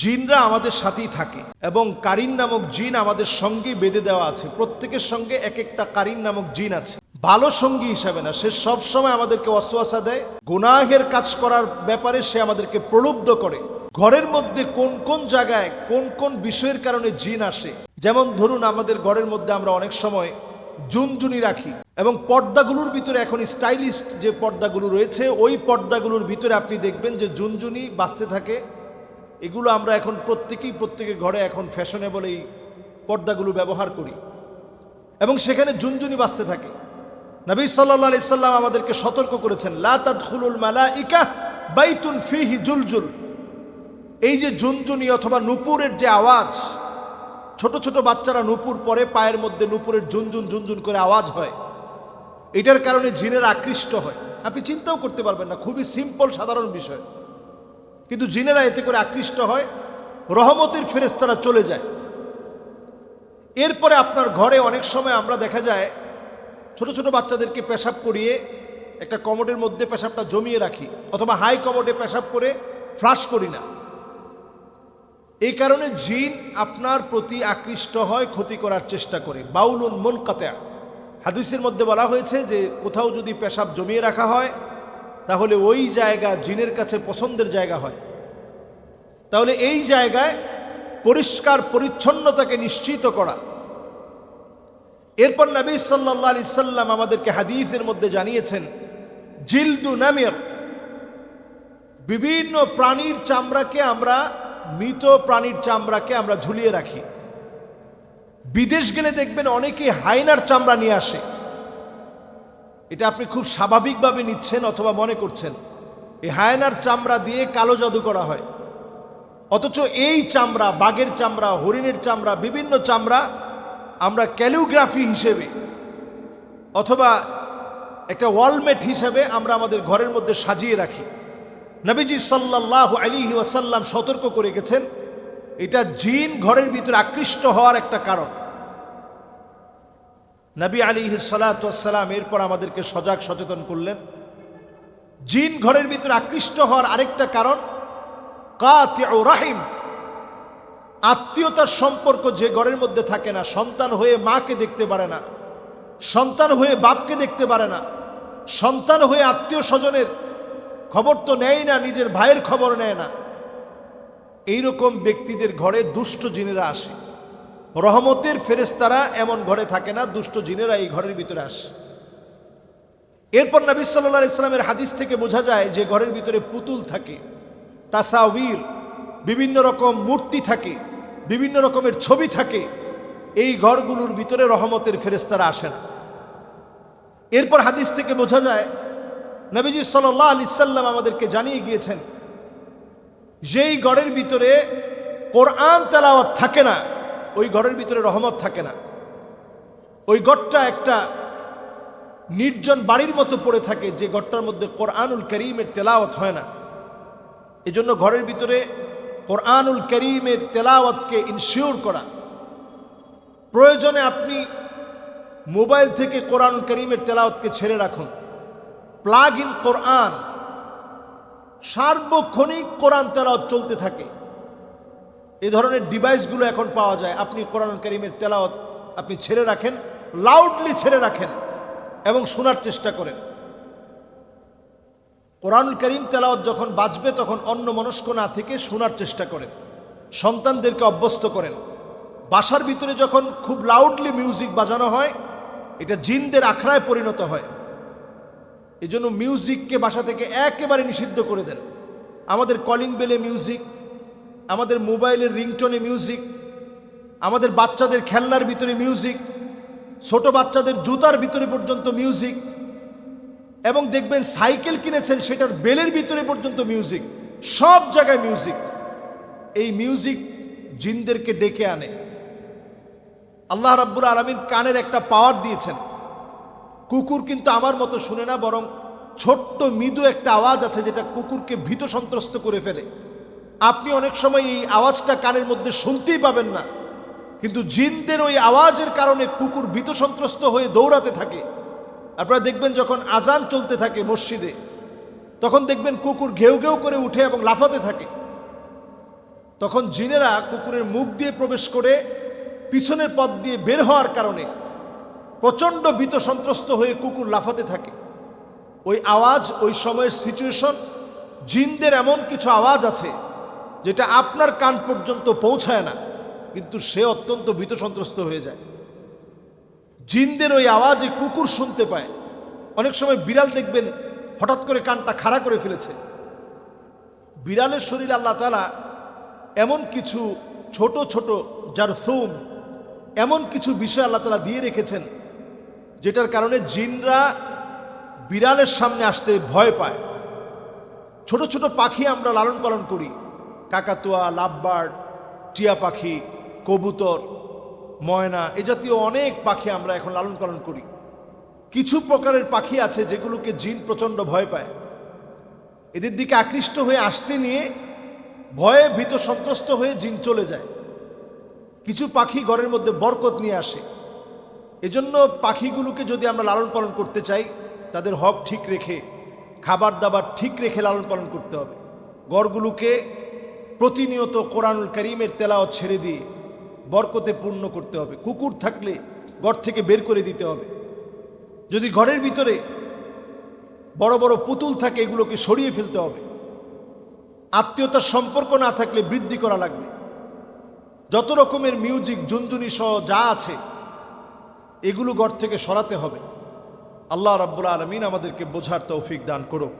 জিনরা আমাদের সাথেই থাকে এবং কারিন নামক জিন আমাদের সঙ্গে বেঁধে দেওয়া আছে। প্রত্যেকের সঙ্গে এক একটা কারিন নামক জিন আছে। ভালো সঙ্গী হিসাবে না, সে সব সময় আমাদেরকে অশ্বাসা দেয়, গুনাহের কাজ করার ব্যাপারে সে আমাদেরকে প্রলুব্ধ করে। ঘরের মধ্যে কোন কোন জায়গায় কোন কোন বিষয়ের কারণে জিন আসে, যেমন ধরুন আমাদের ঘরের মধ্যে আমরা অনেক সময় জুনজুনি রাখি এবং পর্দাগুলোর ভিতরে এখন স্টাইলিস্ট যে পর্দাগুলো রয়েছে, ওই পর্দাগুলোর ভিতরে আপনি দেখবেন যে জুনজুনি বাঁচতে থাকে এগুলো আমরা এখন প্রত্যেকেই প্রত্যেকের ঘরে এখন ফ্যাশনেবল এই পর্দাগুলো ব্যবহার করি। এবং সেখানে জুনজুনি বাঁচতে থাকে। নবী সাল্লাহ সাল্লাম আমাদেরকে সতর্ক করেছেন, লা তাদখুলুল মালাইকা বাইতুন ফিহি জুলজুল। এই যে জুনজুনি অথবা নুপুরের যে আওয়াজ, ছোট ছোট বাচ্চারা নুপুর পরে পায়ের মধ্যে নুপুরের ঝুনঝুন ঝুনঝুন করে আওয়াজ হয়। এটার কারণে জিনের আকৃষ্ট হয়। আপনি চিন্তাও করতে পারবেন না, খুবই সিম্পল সাধারণ বিষয়। কিন্তু জিনেরা এতে করে আকৃষ্ট হয়, রহমতের ফেরেস্তারা চলে যায়। এরপরে আপনার ঘরে অনেক সময় আমরা দেখা যায়, ছোট ছোট বাচ্চাদেরকে পেশাব করিয়ে একটা কমোডের মধ্যে পেশাবটা জমিয়ে রাখি, অথবা হাই কমোডে পেশাব করে ফ্লাশ করি না। এই কারণে জিন আপনার প্রতি আকৃষ্ট হয়, ক্ষতি করার চেষ্টা করে। বাউলুন মন কাতেয়া হাদিসের মধ্যে বলা হয়েছে যে, কোথাও যদি পেশাব জমিয়ে রাখা হয় তাহলে ওই জায়গা জিনের কাছে পছন্দের জায়গা হয়। তাহলে এই জায়গায় পরিষ্কার পরিচ্ছন্নতাকে নিশ্চিত করা। এরপর নবী সাল্লাহ আলি সাল্লাম আমাদেরকে হাদিসের মধ্যে জানিয়েছেন, জিলদু নামের, বিভিন্ন প্রাণীর চামড়াকে আমরা, মৃত প্রাণীর চামড়াকে আমরা ঝুলিয়ে রাখি। বিদেশ গেলে দেখবেন অনেকে হাইনার চামড়া নিয়ে আসে। এটা আপনি খুব স্বাভাবিকভাবে নিচ্ছেন অথবা মনে করছেন। এই হায়নার চামড়া দিয়ে কালো জাদু করা হয়। অথচ এই চামড়া, বাঘের চামড়া, হরিণের চামড়া, বিভিন্ন চামড়া আমরা ক্যালিওগ্রাফি হিসেবে অথবা একটা ওয়ালমেট হিসেবে আমরা আমাদের ঘরের মধ্যে সাজিয়ে রাখি। নবীজি সাল্লাহ আলী ওয়াসাল্লাম সতর্ক করে গেছেন এটা জিন ঘরের ভিতরে আকৃষ্ট হওয়ার একটা কারণ। নবী আলী সালাতাম এরপর আমাদেরকে সজাগ সচেতন করলেন। জিন ঘরের ভিতরে আকৃষ্ট হওয়ার আরেকটা কারণ রাহিম। আত্মীয়তার সম্পর্ক যে ঘরের মধ্যে থাকে না, সন্তান হয়ে মাকে দেখতে পারে না, সন্তান হয়ে বাপকে দেখতে পারে না, সন্তান হয়ে আত্মীয় স্বজনের খবর তো নেয় না, নিজের ভাইয়ের খবর নেয় না। এইরকম ব্যক্তিদের ঘরে দুষ্ট জিনেরা আসে। রহমতের ফেরেস্তারা এমন ঘরে থাকে না, দুষ্ট জিনেরা এই ঘরের ভিতরে আসে। এরপর নবী সাল্লাহ ইসলামের হাদিস থেকে বোঝা যায় যে ঘরের ভিতরে পুতুল থাকে তাসাউর বিভিন্ন রকম মূর্তি থাকে, বিভিন্ন রকমের ছবি থাকে, এই ঘরগুলোর ভিতরে রহমতের ফেরেস্তারা আসে না। এরপর হাদিস থেকে বোঝা যায়, নবীজি সাল্লাহ আলি সাল্লাম আমাদেরকে জানিয়ে গিয়েছেন, যেই ঘরের ভিতরে কোরআন তেলাওয়াত থাকে না ওই ঘরের ভিতরে রহমত থাকে না। ওই ঘরটা একটা নির্জন বাড়ির মতো পড়ে থাকে, যে ঘরটার মধ্যে কোরআনুল করিমের তেলাওয়াত হয় না। এজন্য ঘরের ভিতরে কোরআনুল করিমের তেলাওয়াতকে ইনশিওর করা। প্রয়োজনে আপনি মোবাইল থেকে কোরআন করিমের তেলাওয়াতকে ছেড়ে রাখুন। প্লাগ ইন কোরআন। সার্বক্ষণিক কোরআন তেলাওয়াত চলতে থাকে। এই ধরনের ডিভাইসগুলো এখন পাওয়া যায়। আপনি কোরআন করিমের তেলাওয়াত আপনি ছেড়ে রাখেন লাউডলি ছেড়ে রাখেন এবং শোনার চেষ্টা করেন। কোরআন করিম তেলাওয়াত যখন বাজবে, তখন অন্য মনস্ক না থেকে শোনার চেষ্টা করেন, সন্তানদেরকে অভ্যস্ত করেন। বাসার ভিতরে যখন খুব লাউডলি মিউজিক বাজানো হয়, এটা জিনদের আখড়ায় পরিণত হয়। এই জন্য মিউজিককে বাসা থেকে একেবারে নিষিদ্ধ করে দেন। আমাদের কলিং বেলে মিউজিক আমাদের মোবাইলের রিংটোনে মিউজিক, আমাদের বাচ্চাদের খেলনার ভিতরে মিউজিক, ছোট বাচ্চাদের জুতার ভিতরে পর্যন্ত মিউজিক, এবং দেখবেন সাইকেল কিনেছেন সেটার বেলের ভিতরে পর্যন্ত মিউজিক, সব জায়গায় মিউজিক। এই মিউজিক জিনদেরকে ডেকে আনে। আল্লাহ রাব্বুল আলমিন কানের একটা পাওয়ার দিয়েছেন। কুকুর কিন্তু আমার মতো শুনে না, বরং ছোট্ট মৃদু একটা আওয়াজ আছে যেটা কুকুরকে ভীত সন্ত্রস্ত করে ফেলে। আপনি অনেক সময় এই আওয়াজটা কানের মধ্যে শুনতেই পাবেন না। কিন্তু জিনদের ওই আওয়াজের কারণে কুকুর ভীত সন্ত্রস্ত হয়ে দৌড়াতে থাকে। আপনারা দেখবেন যখন আজান চলতে থাকে মসজিদে, তখন দেখবেন কুকুর ঘেউ ঘেউ করে উঠে এবং লাফাতে থাকে। তখন জিনেরা কুকুরের মুখ দিয়ে প্রবেশ করে পিছনের পথ দিয়ে বের হওয়ার কারণে প্রচণ্ড ভীত সন্ত্রস্ত হয়ে কুকুর লাফাতে থাকে। ওই আওয়াজ, ওই সময়ের সিচুয়েশন জিনদের এমন কিছু আওয়াজ আছে যেটা আপনার কান পর্যন্ত পৌঁছায় না, কিন্তু সে অত্যন্ত ভীত সন্ত্রস্ত হয়ে যায়। জিনদের ওই আওয়াজে কুকুর শুনতে পায়। অনেক সময় বিড়াল দেখবেন হঠাৎ করে কানটা খাড়া করে ফেলেছে। বিড়ালের শরীর আল্লাহ তালা এমন কিছু ছোট ছোট যার সুম এমন কিছু বিষয় আল্লাহ তালা দিয়ে রেখেছেন, যেটার কারণে জিনরা বিড়ালের সামনে আসতে ভয় পায়। ছোট ছোট পাখি আমরা লালন পালন করি। কাকাতুয়া, লাভবার্ড, টিয়া পাখি, কবুতর, ময়না এ জাতীয় অনেক পাখি আমরা এখন লালন পালন করি। কিছু প্রকারের পাখি আছে যেগুলোকে জিন প্রচণ্ড ভয় পায়। এদের দিকে আকৃষ্ট হয়ে আসতে নিয়ে ভয়ে ভীত সন্ত্রস্ত হয়ে জিন চলে যায়। কিছু পাখি ঘরের মধ্যে বরকত নিয়ে আসে। এজন্য পাখিগুলোকে যদি আমরা লালন পালন করতে চাই, তাদের হক ঠিক রেখে, খাবার দাবার ঠিক রেখে লালন পালন করতে হবে। গড়গুলোকে প্রতিনিয়ত কোরআনুল করিমের তেলাওয়াত ছেড়ে দিয়ে বরকতে পূর্ণ করতে হবে। কুকুর থাকলে ঘর থেকে বের করে দিতে হবে। যদি ঘরের ভিতরে বড় বড় পুতুল থাকে, এগুলোকে সরিয়ে ফেলতে হবে। আত্মীয়তার সম্পর্ক না থাকলে বৃদ্ধি করা লাগবে। যত রকমের মিউজিক জুনজুনি সহ যা আছে, এগুলো ঘর থেকে সরাতে হবে। আল্লাহ রাব্বুল আলমিন আমাদেরকে বোঝার তৌফিক দান করুক।